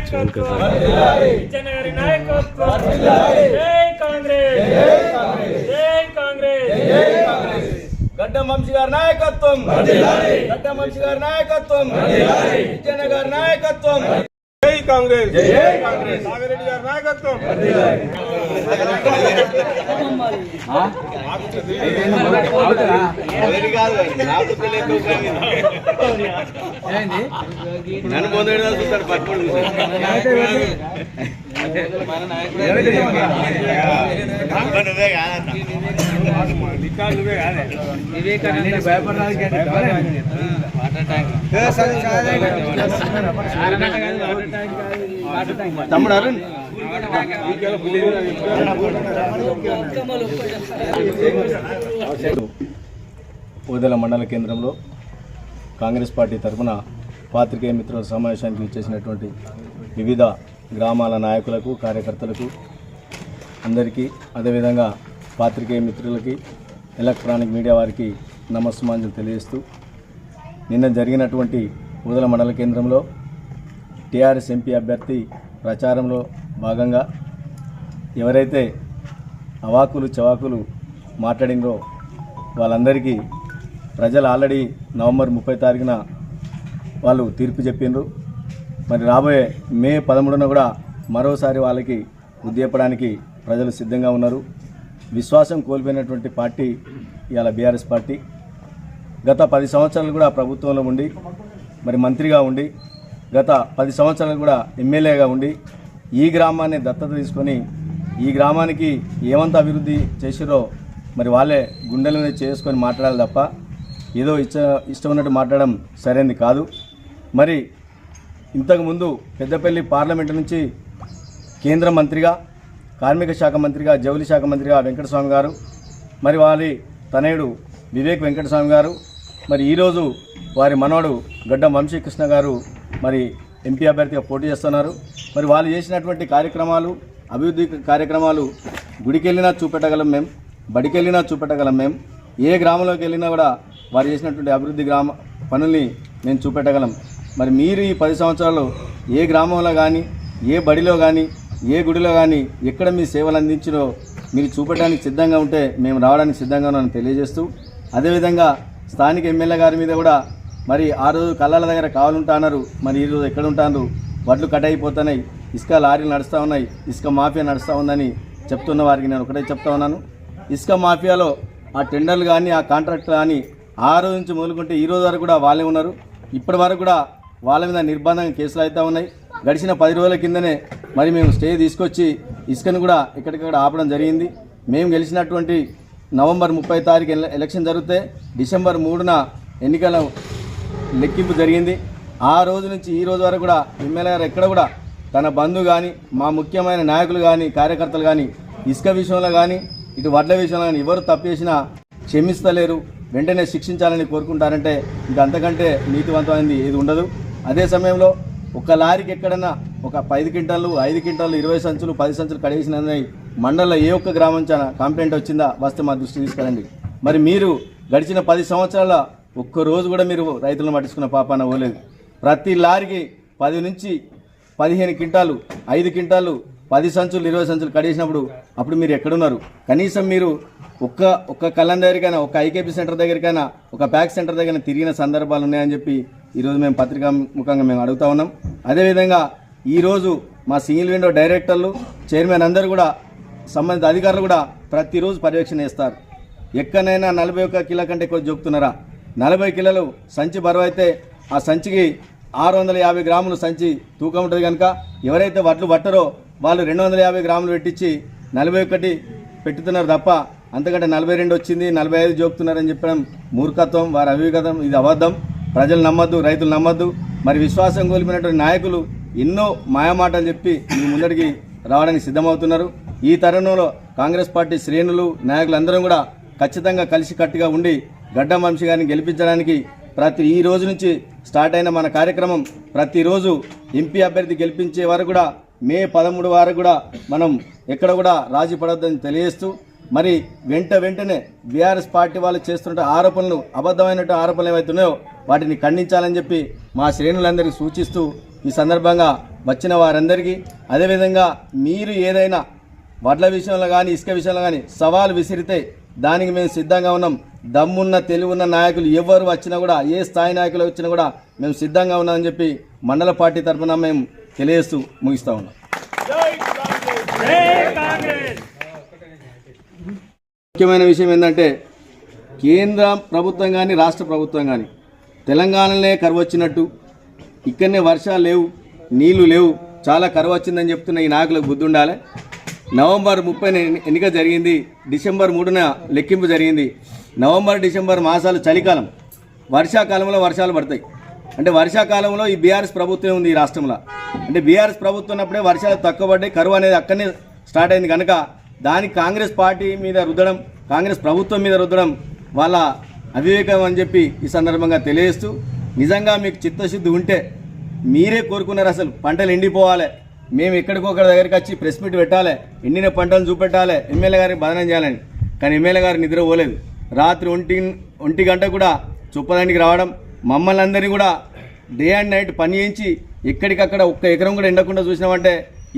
నాయకత్వం. విజయనగరి నాయకత్వం. జై కాంగ్రెస్. జై కాంగ్రెస్. గడ్డం వంశీ గారి నాయకత్వం. గడ్డం వంశీ గారి నాయకత్వం. విజయన గారి నాయకత్వం. కాంగ్రెస్. జై కాంగ్రెస్. నాగిరెడ్డి గారి నాయకత్వం. నన్ను పొందడం చూస్తాడు పట్టుకోండి నువ్వే కాదన్న తమ్ముడు అరుణ్. ఓదెల మండల కేంద్రంలో కాంగ్రెస్ పార్టీ తరఫున పాత్రికేయ మిత్రుల సమావేశానికి ఇచ్చేసినటువంటి వివిధ గ్రామాల నాయకులకు కార్యకర్తలకు అందరికీ అదేవిధంగా పాత్రికేయ మిత్రులకి ఎలక్ట్రానిక్ మీడియా వారికి నమస్సుమాంజలు తెలియజేస్తూ నిన్న జరిగినటువంటి ఊదల మండల కేంద్రంలో టీఆర్ఎస్ ఎంపీ అభ్యర్థి ప్రచారంలో భాగంగా ఎవరైతే అవాకులు చవాకులు మాట్లాడిందో వాళ్ళందరికీ ప్రజలు ఆల్రెడీ నవంబర్ ముప్పై తారీఖున వాళ్ళు తీర్పు చెప్పిండ్రు మరి రాబోయే మే పదమూడున కూడా మరోసారి వాళ్ళకి ఉద్యపడానికి ప్రజలు సిద్ధంగా ఉన్నారు. విశ్వాసం కోల్పోయినటువంటి పార్టీ ఇవాళ బీఆర్ఎస్ పార్టీ. గత పది సంవత్సరాలు కూడా ప్రభుత్వంలో ఉండి మరి మంత్రిగా ఉండి గత పది సంవత్సరాలు కూడా ఎమ్మెల్యేగా ఉండి ఈ గ్రామాన్ని దత్తత తీసుకొని ఈ గ్రామానికి ఏమంత అభివృద్ధి చేసిరో మరి వాళ్ళే గుండెల మీద చేసుకొని మాట్లాడాలి తప్ప ఏదో ఇచ్చ ఇష్టం ఉన్నట్టు మాట్లాడడం సరైనది కాదు. మరి ఇంతకుముందు పెద్దపల్లి పార్లమెంటు నుంచి కేంద్ర మంత్రిగా కార్మిక శాఖ మంత్రిగా జౌలి శాఖ మంత్రిగా వెంకటస్వామి గారు మరి వారి తనయుడు వివేక్ వెంకటస్వామి గారు మరి ఈరోజు వారి మనవడు గడ్డం వంశీకృష్ణ గారు మరి ఎంపీ అభ్యర్థిగా పోటీ చేస్తున్నారు. మరి వాళ్ళు చేసినటువంటి కార్యక్రమాలు అభివృద్ధి కార్యక్రమాలు గుడికెళ్ళినా చూపెట్టగలం మేము బడికెళ్ళినా చూపెట్టగలం మేము ఏ గ్రామంలోకి వెళ్ళినా కూడా వారు చేసినటువంటి అభివృద్ధి గ్రామ పనుల్ని మేము చూపెట్టగలం. మరి మీరు ఈ పది సంవత్సరాలు ఏ గ్రామంలో కానీ ఏ బడిలో కానీ ఏ గుడిలో కానీ ఎక్కడ మీ సేవలు అందించినో మీరు చూపెట్టడానికి సిద్ధంగా ఉంటే మేము రావడానికి సిద్ధంగా ఉన్నాను తెలియజేస్తూ అదేవిధంగా స్థానిక ఎమ్మెల్యే గారి మీద కూడా మరి ఆ రోజు కళ్ళల దగ్గర కావాలంటా అన్నారు మరి ఈరోజు ఎక్కడ ఉంటారు వడ్లు కట్ అయిపోతున్నాయి. ఇసుక లారీలు నడుస్తూ ఉన్నాయి. ఇసుక మాఫియా నడుస్తూ ఉందని చెప్తున్న వారికి నేను ఒకటే చెప్తా ఉన్నాను. ఇసుక మాఫియాలో ఆ టెండర్లు కానీ ఆ కాంట్రాక్ట్ కానీ ఆ రోజు నుంచి మొదలుకుంటే ఈ రోజు వరకు కూడా వాళ్ళే ఉన్నారు. ఇప్పటి వరకు కూడా వాళ్ళ మీద నిర్బంధంగా కేసులు అవుతూ ఉన్నాయి. గడిచిన పది రోజుల కిందనే మరి మేము స్టే తీసుకొచ్చి ఇసుకను కూడా ఇక్కడికక్కడ ఆపడం జరిగింది. మేము గెలిచినటువంటి నవంబర్ ముప్పై తారీఖు ఎల- ఎలక్షన్ జరిగితే డిసెంబర్ మూడున ఎన్నికల లెక్కింపు జరిగింది. ఆ రోజు నుంచి ఈ రోజు వరకు కూడా ఎమ్మెల్యే గారు ఎక్కడ కూడా తన బంధు కానీ మా ముఖ్యమైన నాయకులు కానీ కార్యకర్తలు కానీ ఇసుక విషయంలో కానీ ఇటు వడ్ల విషయంలో కానీ ఎవరు తప్పేసినా క్షమిస్తలేరు. వెంటనే శిక్షించాలని కోరుకుంటారంటే ఇంకా అంతకంటే నీతివంతమైనది ఏది ఉండదు. అదే సమయంలో ఒక లారీకి ఎక్కడన్నా ఒక ఐదు క్వింటాలు ఐదు క్వింటాలు ఇరవై సంచులు పది సంచులు కడేసినది మండలంలో ఏ ఒక్క గ్రామం కంప్లైంట్ వచ్చిందా? వస్తే మా దృష్టి తీసుకురండి. మరి మీరు గడిచిన పది సంవత్సరాల ఒక్క రోజు కూడా మీరు రైతులను పట్టించుకున్న పాపాన పోలేదు. ప్రతి లారీకి పది నుంచి పదిహేను క్వింటాలు ఐదు క్వింటాలు పది సంచులు ఇరవై సంచులు కడేసినప్పుడు అప్పుడు మీరు ఎక్కడున్నారు? కనీసం మీరు ఒక్క ఒక్క కళ్ళం దగ్గరికైనా ఒక ఐకేపీ సెంటర్ దగ్గరికైనా ఒక ప్యాక్ సెంటర్ దగ్గర తిరిగిన సందర్భాలు ఉన్నాయని చెప్పి ఈరోజు మేము పత్రికా ముఖంగా మేము అడుగుతా ఉన్నాం. అదేవిధంగా ఈరోజు మా సింగిల్ విండో డైరెక్టర్లు చైర్మన్ అందరూ కూడా సంబంధిత అధికారులు కూడా ప్రతిరోజు పర్యవేక్షణ చేస్తారు. ఎక్కడైనా నలభై ఒక్క కిలో కంటే ఎక్కువ చూపుతున్నారా నలభై కిలోలు సంచి బరువు అయితే ఆ సంచికి ఆరు వందల యాభై గ్రాములు సంచి తూకం ఉంటుంది కనుక ఎవరైతే వడ్లు పట్టరో వాళ్ళు రెండు వందల యాభై గ్రాములు పెట్టించి నలభై ఒకటి పెట్టుతున్నారు తప్ప అంతకంటే నలభై రెండు వచ్చింది నలభై ఐదు జోపుతున్నారని చెప్పడం మూర్ఖత్వం వారి అవిగతం ఇది అబద్ధం. ప్రజలు నమ్మద్దు రైతులు నమ్మద్దు. మరి విశ్వాసం కోల్పోయినటువంటి నాయకులు ఎన్నో మాయమాటలు చెప్పి మీ ముందడికి రావడానికి సిద్ధమవుతున్నారు. ఈ తరుణంలో కాంగ్రెస్ పార్టీ శ్రేణులు నాయకులందరం కూడా ఖచ్చితంగా కలిసికట్టుగా ఉండి గడ్డం వంశీ గారిని గెలిపించడానికి ప్రతి ఈ రోజు నుంచి స్టార్ట్ అయిన మన కార్యక్రమం ప్రతిరోజు ఎంపీ అభ్యర్థి గెలిపించే వరకు కూడా మే పదమూడు వరకు కూడా మనం ఎక్కడ కూడా రాజీ పడొద్దని తెలియజేస్తూ మరి వెంట వెంటనే బీఆర్ఎస్ పార్టీ వాళ్ళు చేస్తున్న ఆరోపణలు అబద్ధమైనటువంటి ఆరోపణలు ఏవైతున్నాయో వాటిని ఖండించాలని చెప్పి మా శ్రేణులందరికీ సూచిస్తూ ఈ సందర్భంగా వచ్చిన వారందరికీ అదేవిధంగా మీరు ఏదైనా వడ్ల విషయంలో కానీ ఇసుక విషయంలో కానీ సవాలు విసిరితే దానికి మేము సిద్ధంగా ఉన్నాం. దమ్మున్న తెలివున్న నాయకులు ఎవరు వచ్చినా కూడా ఏ స్థాయి నాయకులు వచ్చినా కూడా మేము సిద్ధంగా ఉన్నామని చెప్పి మండల పార్టీ తరఫున మేము తెలియజేస్తూ ముగిస్తా ఉన్నాం. ముఖ్యమైన విషయం ఏంటంటే కేంద్ర ప్రభుత్వం కానీ రాష్ట్ర ప్రభుత్వం కానీ తెలంగాణలోనే కరువు వచ్చినట్టు ఇక్కడనే వర్షాలు లేవు నీళ్ళు లేవు చాలా కరువు వచ్చిందని చెప్తున్న ఈ నాయకులకు బుద్ధి ఉండాలి. నవంబర్ ముప్పై ఎన్నిక జరిగింది. డిసెంబర్ మూడున లెక్కింపు జరిగింది. నవంబర్ డిసెంబర్ మాసాలు చలికాలం. వర్షాకాలంలో వర్షాలు పడతాయి. అంటే వర్షాకాలంలో ఈ బీఆర్ఎస్ ప్రభుత్వం ఉంది ఈ రాష్ట్రంలో. అంటే బీఆర్ఎస్ ప్రభుత్వం ఉన్నప్పుడే వర్షాలు తక్కువ పడ్డాయి. కరువు అనేది అక్కడనే స్టార్ట్ అయింది కనుక దానికి కాంగ్రెస్ పార్టీ మీద రుద్దడం కాంగ్రెస్ ప్రభుత్వం మీద రుద్దడం వాళ్ళ అవివేకం అని చెప్పి ఈ సందర్భంగా తెలియజేస్తూ నిజంగా మీకు చిత్తశుద్ధి ఉంటే మీరే కోరుకున్నారు అసలు. పంటలు ఎండిపోవాలి. మేము ఎక్కడికొకరి దగ్గరికి వచ్చి ప్రెస్ మీట్ పెట్టాలి. ఎండిన పంటలు చూపెట్టాలి. ఎమ్మెల్యే గారికి బదనం చేయాలని. కానీ ఎమ్మెల్యే గారు నిద్ర పోలేదు. రాత్రి ఒంటి ఒంటి గంట కూడా చుప్పదానికి రావడం మమ్మల్ని అందరినీ కూడా డే అండ్ నైట్ పని చేయించి ఎక్కడికక్కడ ఒక్క ఎకరం కూడా ఎండకుండా చూసినామంటే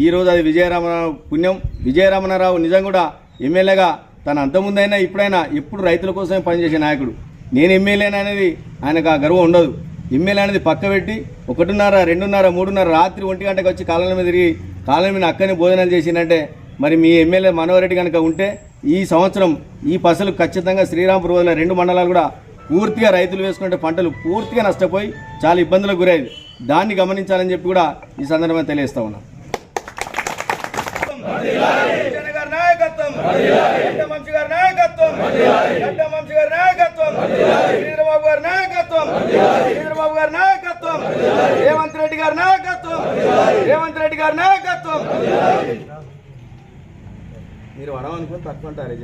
ఈరోజు అది విజయరామరావు పుణ్యం. విజయరామనారావు నిజం కూడా ఎమ్మెల్యేగా తన అంతకుముందైనా ఇప్పుడైనా ఎప్పుడు రైతుల కోసమే పనిచేసే నాయకుడు. నేను ఎమ్మెల్యేనా అనేది ఆయనకు ఆ గర్వం ఉండదు. ఎమ్మెల్యే అనేది పక్క పెట్టి ఒకటిన్నర రెండున్నర మూడున్నర రాత్రి ఒంటి గంటకు వచ్చి కాలంలో మీద తిరిగి కాలం మీద అక్కని భోజనాలు చేసిందంటే మరి మీ ఎమ్మెల్యే మనోహరెడ్డి కనుక ఉంటే ఈ సంవత్సరం ఈ పసలు ఖచ్చితంగా శ్రీరాంపూర్ వదిలిన రెండు మండలాలు కూడా పూర్తిగా రైతులు వేసుకుంటే పంటలు పూర్తిగా నష్టపోయి చాలా ఇబ్బందులకు గురయ్యేది దాన్ని గమనించాలని చెప్పి కూడా ఈ సందర్భంగా తెలియజేస్తా ఉన్నా. నాయకత్వం నాయకత్వం శ్రీధరబాబు గారి నాయకత్వం శ్రీధరబాబు గారి నాయకత్వం రేవంత్ రెడ్డి గారి నాయకత్వం రేవంత్ రెడ్డి గారి నాయకత్వం. మీరు వడమనుకుని తక్కువ అంటారు